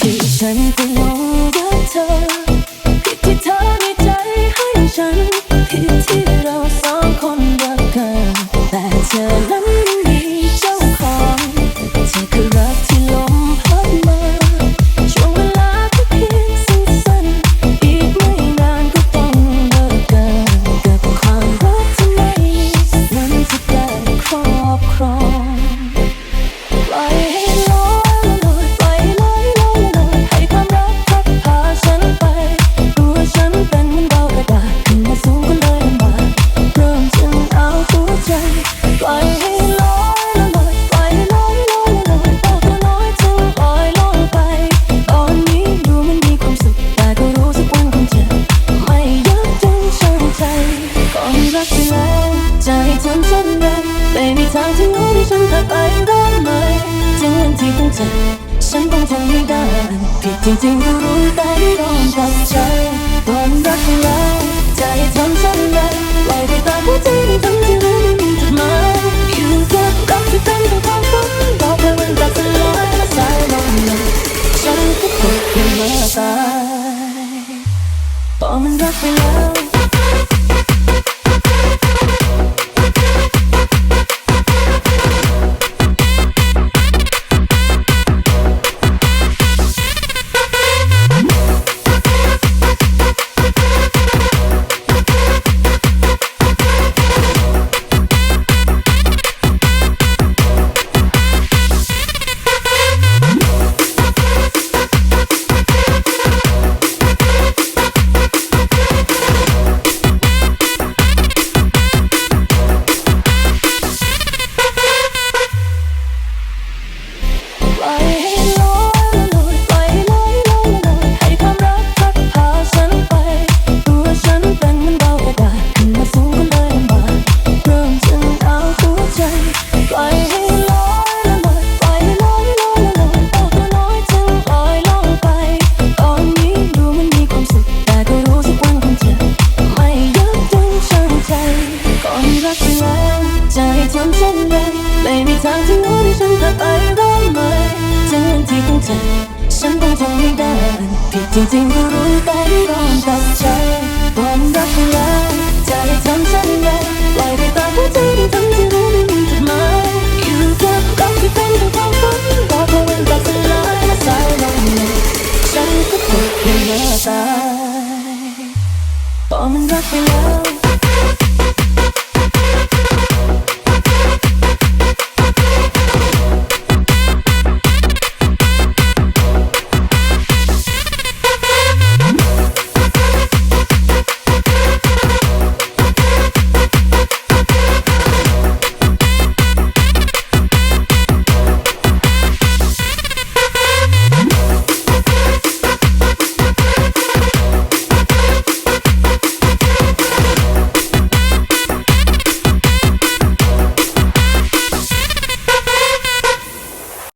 ที่ฉันก็มองรักเธอ ผิดที่เธอมีใจให้ฉัน ผิดที่เราสองคนรักกันแต่เธอนั้น ทางที่รู้ที่ฉันพลาไปได้ไหมถึงวันที่ต้องเจอฉันต้องทำให้ได้ผิดจริงๆก็รู้แต่ไม่ยอมตัดใจก่อนรักแล้วให้ทำเช่นไรปล่อยไปตามหัวใจที่ทำที่รู้ไม่มีจุดหมายอยู่กับรักที่เป็นของความฝันรอแค่วันตัดสลายและสายลงเลยฉันก็ตกเป็นเมาตายพอมันรักไปแล้ว ไปได้ไหมถึงวันที่ต้องเจอฉันต้องทำให้ได้ผิดจริงๆก็รู้แต่ไม่ยอมตัดใจก่อนรักไปแล้วจะให้ทำเช่นไรปล่อยไปตามหัวใจที่ทำที่รู้ไม่มีจุดหมายอยู่กับรักที่เป็นขอความฝันรอแค่วันตัดสลายและสายลงเลยฉันก็ตกเป็นมาตายพอมันรักไปแล้ว